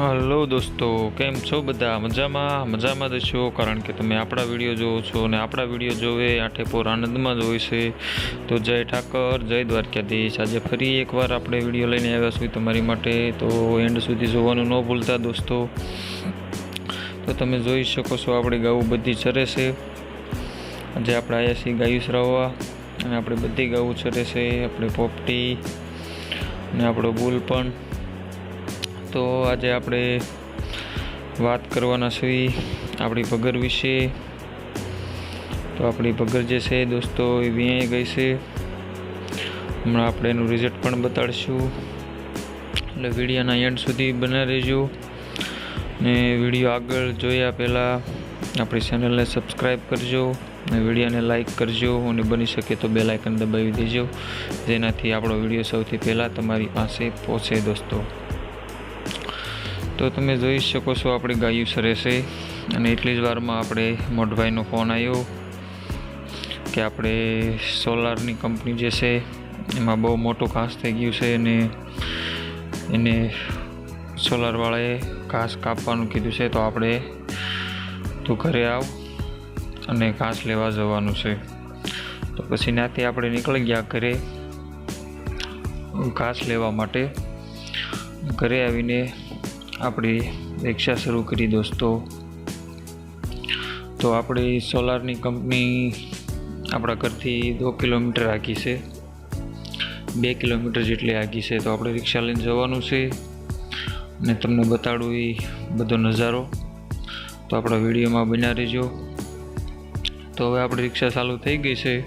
Hello દોસ્તો, કેમ છો બધા? મજામાં? મજામાં જ છો? કારણ કે તમે આપણા વીડિયો જોવો છો અને આપણા વીડિયો જોવે આઠે પોર આનંદમાં જ હોય છે. તો જય ઠાકર, જય દ્વારકાધીશ. આજે ફરી એકવાર આપણે વીડિયો લઈને આવ્યા છીએ તમારી માટે. તો એન્ડ સુધી જોવાનું ન ભૂલતા દોસ્તો. તો તમે જોઈ શકો છો આપણી ગાઉ બધી ચરે છે. આજે આપણે આવ્યા છીએ ગાયું શ્રાવવા અને આપણે બધી ગાઉ ચરે છે. આપણે પોપટી અને આપણો બુલ પણ. તો આજે આપણે વાત કરવાના છીએ આપણી ભગર વિશે. તો આપણી ભગર જે છે દોસ્તો એ વ્યાય ગઈ છે. હમણાં આપણે એનું રિઝલ્ટ પણ બતાડીશું. એટલે વિડીયોના એન્ડ સુધી બના રહેજો. ને વીડિયો આગળ જોયા પહેલાં આપણી ચેનલને સબસ્ક્રાઈબ કરજો. અને વિડીયોને લાઇક કરજો. અને બની શકે તો બે લાઇકન દબાવી દેજો. જેનાથી આપણો વીડિયો સૌથી પહેલાં તમારી પાસે પહોંચે દોસ્તો. તો તમે જોઈ શકો છો આપણી ગાયું સરેશે અને એટલી જ વારમાં આપણે મોઢભાઈનો ફોન આવ્યો કે આપણે સોલારની કંપની જે છે, એમાં બહુ મોટું ઘાસ થઈ ગયું છે અને એને સોલારવાળાએ ઘાસ કાપવાનું કીધું છે, તો આપણે તું ઘરે આવ અને ઘાસ લેવા જવાનું છે. તો પછી ત્યાંથી આપણે નીકળી ગયા ઘરે ઘાસ લેવા માટે. ઘરે આવીને આપણી રિક્ષા શરૂ કરી દોસ્તો. તો આપણી સોલારની કંપની આપણા ઘરથી દો કિલોમીટર આગી છે. બે કિલોમીટર જેટલી આગી છે તો આપણે રિક્ષા લઈને જવાનું છે. અને તમને બતાડું એ બધો નજારો. તો આપણા વિડીયોમાં બના રહેજો. તો હવે આપણી રિક્ષા ચાલુ થઈ ગઈ છે.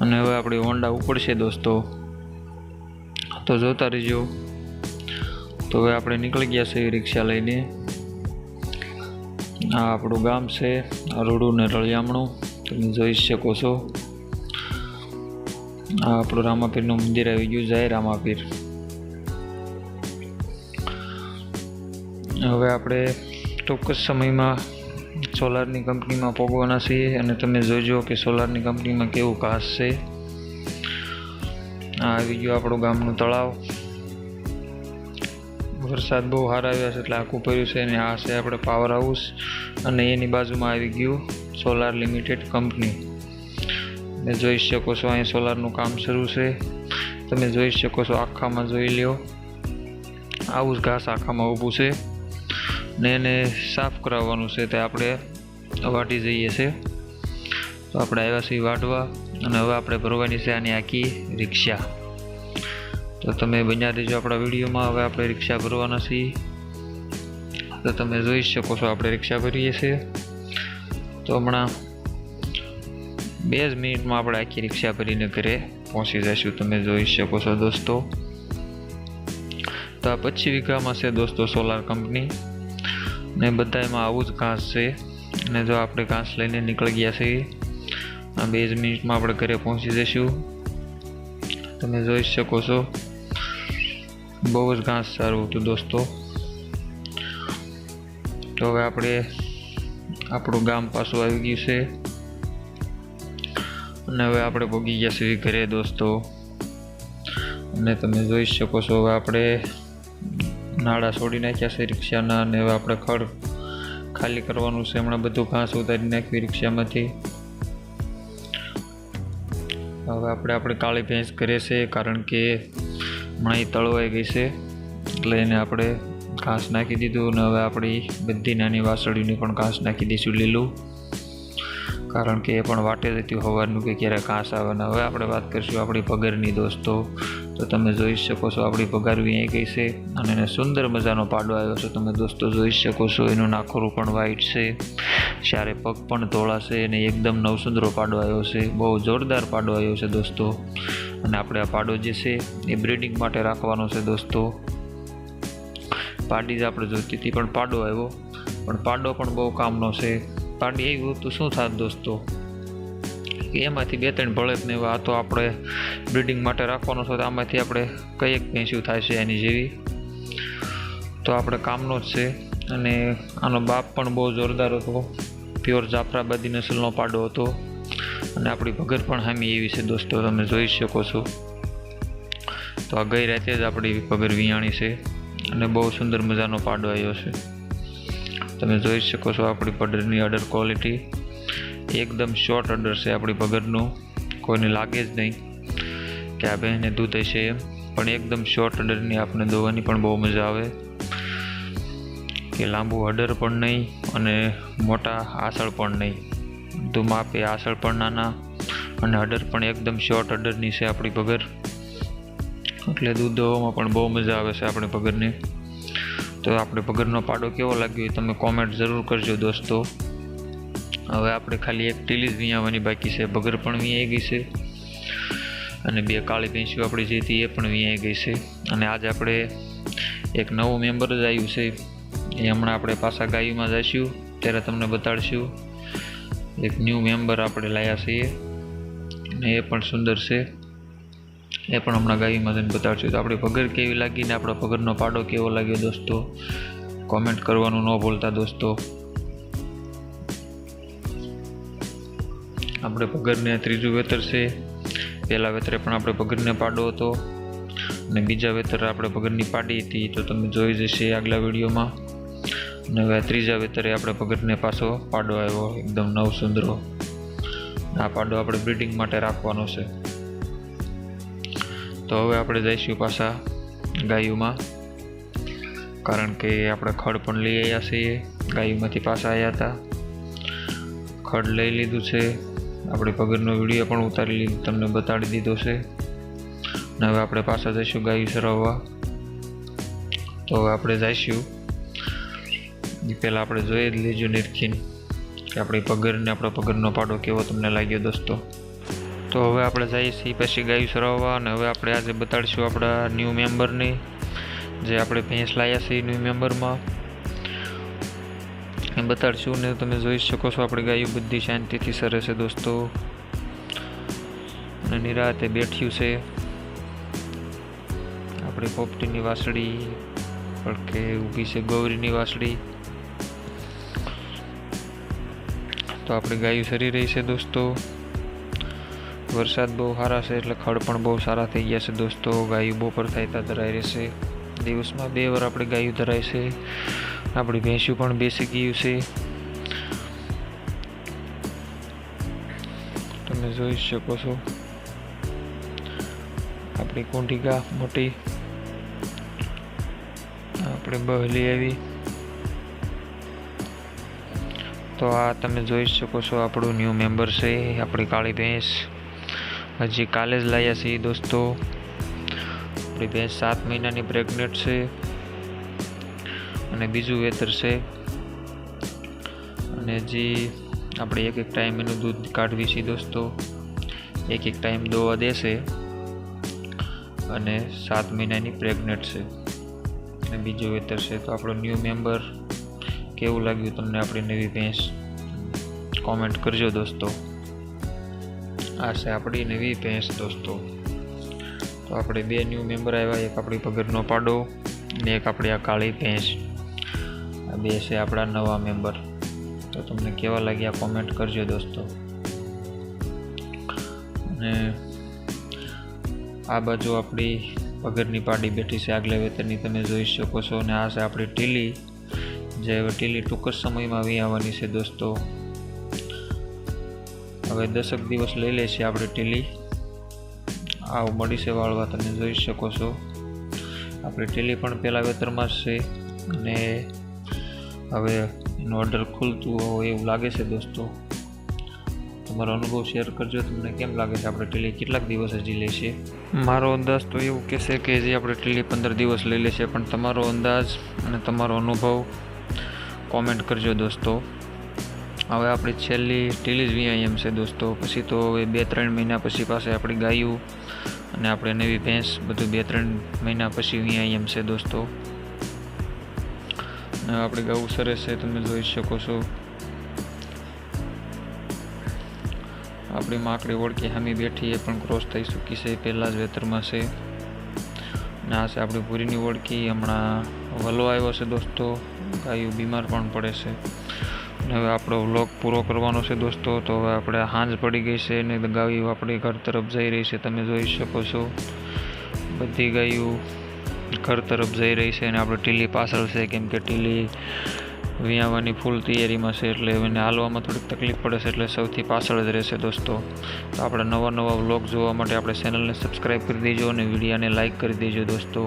અને હવે આપણી હોન્ડા ઉપડશે દોસ્તો. તો જોતા રહેજો. તો હવે આપણે નીકળી ગયા છીએ રિક્ષા લઈને. આ આપણું ગામ છે અરોડું ને રળિયામણું. તમે જોઈ શકો છો. આ આપણું રામાપીરનું મંદિર આવી ગયું, જય રામાપીર. હવે આપણે ચોક્કસ સમયમાં સોલારની કંપનીમાં પોગવાના છીએ અને તમે જોજો કે સોલારની કંપનીમાં કેવું ઘાસ છે. આ આવી ગયું આપણું ગામનું તળાવ. વરસાદ બહુ સારા આવ્યા છે એટલે આખું પડ્યું છે અને આ છે આપણે પાવર હાઉસ અને એની બાજુમાં આવી ગયું સોલાર લિમિટેડ કંપની તમે જોઈ શકો છો અહીં સોલારનું કામ શરૂ છે. તમે જોઈ શકો છો આખામાં જોઈ લ્યો. આવું જ ઘાસ આખામાં ઊભું છે. ને એને સાફ કરાવવાનું છે તે આપણે વાટી જઈએ છે. તો આપણે આવ્યા છીએ વાટવા અને હવે આપણે ભરવાની છે આની આખી રિક્ષા. તો તમે બન્યા રહેજો આપણા વિડીયોમાં. હવે આપણે રિક્ષા ભરવાના છીએ. તો તમે જોઈ શકો છો આપણે રિક્ષા ભરીએ છીએ. તો હમણાં બે જ મિનિટમાં આપણે આખી રિક્ષા ભરીને ઘરે પહોંચી જઈશું. તમે જોઈ શકો છો દોસ્તો. તો આ પછી વીઘામાં છે દોસ્તો સોલાર કંપની ને બધા એમાં આવું જ ઘાસ છે. અને જો આપણે ઘાસ લઈને નીકળી ગયા છીએ. આ બે જ મિનિટમાં આપણે ઘરે પહોંચી જઈશું. તમે જોઈ શકો છો. બહુ જ ઘાસ સારું હતું દોસ્તો. તો હવે આપણે આપણું ગામ પાછું આવી ગયું છે. અને હવે આપણે પહોંચી ગયા સુધી ઘરે દોસ્તો. અને તમે જોઈ શકો છો હવે આપણે નાળા છોડી નાખ્યા છે રિક્ષાના અને હવે આપણે ખડ ખાલી કરવાનું છે. હમણાં બધું ઘાસ ઉતારી નાખ્યું રિક્ષામાંથી. હવે આપણે આપણે કાળી ભેંસ કરે છે કારણ કે હમણાં એ તળવાઈ ગઈ છે. એટલે એને આપણે ઘાસ નાખી દીધું અને હવે આપણી બધી નાની વાસળીને પણ ઘાસ નાખી દઈશું લીલું. કારણ કે એ પણ વાટે જ હોવાનું કે ક્યારે ઘાસ આવવાના હવે આપણે વાત કરીશું આપણી પગારની દોસ્તો. તો તમે જોઈ શકો છો આપણી પગાર અહીં ગઈ છે અને એને સુંદર મજાનો પાડો આવ્યો છે. તમે દોસ્તો જોઈ શકો છો એનું નાખરું પણ વાઈટ છે. ચારે પગ પણ ધોળા છે અને એકદમ નવસુંદરો પાડો આવ્યો છે. બહુ જોરદાર પાડો આવ્યો છે દોસ્તો. અને આપણે આ પાડો જે છે એ બ્રિડિંગ માટે રાખવાનો છે દોસ્તો. પાડી જ આપણે જોઈતી હતી, પણ પાડો આવ્યો. પણ પાડો પણ બહુ કામનો છે. પાડી આવ્યું તો શું થાત દોસ્તો? એમાંથી બે ત્રણ ભળે ને આ તો આપણે બ્રિડિંગ માટે રાખવાનો છે. તો આમાંથી આપણે કઈ એક ભેંસ્યું થાય છે એની જેવી. તો આપણે કામનો જ છે. અને આનો બાપ પણ બહુ જોરદાર હતો. પ્યોર જાફરાબાદી નસલનો પાડો હતો. અને આપણી ભગર પણ હામી એવી છે દોસ્તો. તમે જોઈ શકો છો. તો આ ગઈ રાતે જ આપણી પગર વિયાણી છે. અને બહુ સુંદર મજાનો પાડો આવ્યો છે. તમે જોઈ શકો છો આપણી પગરની અડર ક્વોલિટી એકદમ શોર્ટ અડર છે આપણી પગરનું કોઈને લાગે જ નહીં કે આ બહેને દૂધ હશે એમ. પણ એકદમ શોર્ટ અડરની આપણે દોવાની પણ બહુ મજા આવે. કે લાંબુ અડર પણ નહીં અને મોટા આસળ પણ નહીં. તો માપે આસળ પણ નાના અને અડર પણ એકદમ શોર્ટ અડરની છે આપણી પગર એટલે દૂધ દોવામાં પણ બહુ મજા આવે છે આપણી પગરની તો આપણે પગરનો પાડો કેવો લાગ્યો એ તમે કોમેન્ટ જરૂર કરજો દોસ્તો. હવે આપણે ખાલી એક ટીલી જ વીયાવાની બાકી છે. પગર પણ વીયાઈ ગઈ છે. અને બે કાળી ભેંસીઓ આપણી જે હતી એ પણ વીયાઈ ગઈ છે. અને આજે આપણે એક નવું મેમ્બર જ આવ્યું છે. એ હમણાં આપણે પાછા ગાયુમાં જઈશું ત્યારે તમને બતાડશું. એક ન્યૂ મેમ્બર આપણે લાવ્યા છીએ. અને એ પણ સુંદર છે. એ પણ હમણાં ગાયમાં જઈને બતાડશું. તો આપણી પગર કેવી લાગી ને આપણા પગરનો પાડો કેવો લાગ્યો દોસ્તો? કોમેન્ટ કરવાનું ન ભૂલતા દોસ્તો. આપણે પગરને ત્રીજું વેતર છે. પહેલા વેતરે પણ આપણે પગરને પાડો હતો. અને બીજા વેતર આપણે પગરની પાડી હતી. તો તમે જોઈ જશે આગલા વિડીયોમાં. અને હવે ત્રીજા વેતરે આપણે પગરને પાછો પાડો આવ્યો. એકદમ નવ સુંદરો. આ પાડો આપણે બ્રિડિંગ માટે રાખવાનો છે. તો હવે આપણે જઈશું પાછા ગાયુમાં. કારણ કે આપણે ખડ પણ લઈ આવ્યા છીએ. ગાયુમાંથી પાછા આવ્યા હતા. ખડ લઈ લીધું છે. આપણે પગરનો વીડિયો પણ ઉતારી લીધો, તમને બતાડી દીધો છે. અને હવે આપણે પાછા જઈશું ગાયું ચરાવવા. તો હવે આપણે જઈશું. પહેલાં આપણે જોઈ જ લેજો નિરખીન, કે આપણી પગરને, આપણો પગરનો પાડો કેવો તમને લાગ્યો દોસ્તો? તો હવે આપણે જઈએ છીએ પછી ગાયું સરાવવા અને હવે આપણે આજે બતાડીશું આપણા ન્યૂ મેમ્બરને જે આપણે ભેંસ લાવ્યા છીએ ન્યૂ મેમ્બરમાં એ બતાડશું ને તમે જોઈ શકો છો આપણે ગાયું બધી શાંતિથી સરે છે દોસ્તો. અને નિરાતે બેઠ્યું છે. આપણી પોપટીની વાસળી કે ઊભી છે ગૌરીની વાસળી. તો આપણે ગાયું સરી રહી છે દોસ્તો. વરસાદ બહુ સારા છે એટલે ખડ પણ બહુ સારા થઈ ગયા છે દોસ્તો. ગાયું બપોર થાય ત્યાં ધરાઈ રહેશે. દિવસમાં બે વાર આપણે ગાયું ધરાય છે. આપણી ભેંસું પણ બેસી ગયું છે. તમે જોઈ શકો છો. આપણી કુંઢિકા મોટી. આપણે બહલી આવી. તો આ તમે જોઈ શકો છો આપણું ન્યૂ મેમ્બર છે, આપણી કાળી ભેંસ. હજી કાલે જ લાવ્યા છીએ દોસ્તો. આપણી ભેંસ સાત મહિનાની પ્રેગ્નેન્ટ છે. અને બીજું વેતર છે. અને હજી આપણે એક એક ટાઈમ એનું દૂધ કાઢવી છીએ દોસ્તો. એક એક ટાઈમ દોવા દેશે. અને સાત મહિનાની પ્રેગ્નેન્ટ છે. અને બીજું વેતર છે તો આપણો ન્યૂ મેમ્બર કેવું લાગ્યું તમને આપણી નવી ભેંસ? કોમેન્ટ કરજો દોસ્તો. આ છે આપણી નવી ભેંસ દોસ્તો. તો આપણે બે ન્યૂ મેમ્બર આવ્યા, એક આપણી પગરનો પાડો ને એક આપણી આ કાળી ભેંસ. આ બે છે આપણા નવા મેમ્બર તો તમને કેવા લાગ્યા કોમેન્ટ કરજો દોસ્તો. અને આ બાજુ આપણી પગરની પાડી બેઠી છે આગલે વેતરની તમે જોઈ શકો છો. અને આ છે આપણી ટીલી. જે હવે ટીલી ટૂંક જ સમયમાં વી આવવાની છે દોસ્તો. હવે દસક દિવસ લઈ લે છે આપણે ટેલી. આવું મળી છે વાળવા તમે જોઈ શકો છો. આપણે ટેલી પણ પહેલાં વેતરમાં જ છે અને હવે એનું ઓર્ડર ખુલતું હોય એવું લાગે છે દોસ્તો. તમારો અનુભવ શેર કરજો, તમને કેમ લાગે છે આપણે ટેલી? કેટલાક દિવસ હજી લેશે મારો અંદાજ તો એવું કહેશે કે હજી આપણે ટેલી પંદર દિવસ લઈ લેશે પણ તમારો અંદાજ અને તમારો અનુભવ કોમેન્ટ કરજો દોસ્તો. હવે આપણી છેલ્લી ટીલી જ વીઆઈ એમ છે દોસ્તો. પછી તો હવે બે ત્રણ મહિના પછી પાસે આપણી ગાયું અને આપણે નવી ભેંસ, બધું બે ત્રણ મહિના પછી વીઆઈ એમ છે દોસ્તો. આપણી ગાવું સરસ છે, તમે જોઈ શકો છો. આપણી માકડી ઓળખી હામી બેઠી, એ પણ ક્રોસ થઈ ચૂકી છે પહેલાં જ વેતરમાં છે. અને આ છે આપણી ભૂરીની ઓળખી હમણાં વલો આવ્યો છે દોસ્તો. ગાયું બીમાર પણ પડે છે. અને હવે આપણો વ્લોગ પૂરો કરવાનો છે દોસ્તો. તો હવે આપણે હાંજ પડી ગઈ છે અને ગાયું આપણી ઘર તરફ જઈ રહી છે. તમે જોઈ શકો છો. બધી ગાયું ઘર તરફ જઈ રહી છે અને આપણે ટીલી પાછળ છે. કેમ કે ટીલી વિયાવાની ફૂલ તૈયારીમાં છે એટલે એને હાલવામાં થોડીક તકલીફ પડે છે એટલે સૌથી પાછળ જ રહેશે દોસ્તો. તો આપણે નવા નવા વ્લોગ જોવા માટે આપણે ચેનલને સબસ્ક્રાઈબ કરી દેજો અને વિડીયાને લાઇક કરી દેજો દોસ્તો.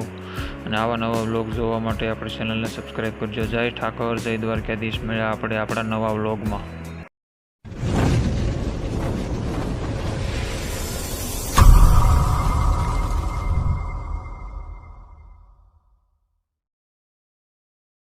અને આવા નવા વ્લોગ જોવા માટે આપણે ચેનલને સબસ્ક્રાઈબ કરજો. જય ઠાકોર, જય દ્વારકાધીશ. મળ્યા આપણે આપણા નવા વ્લોગમાં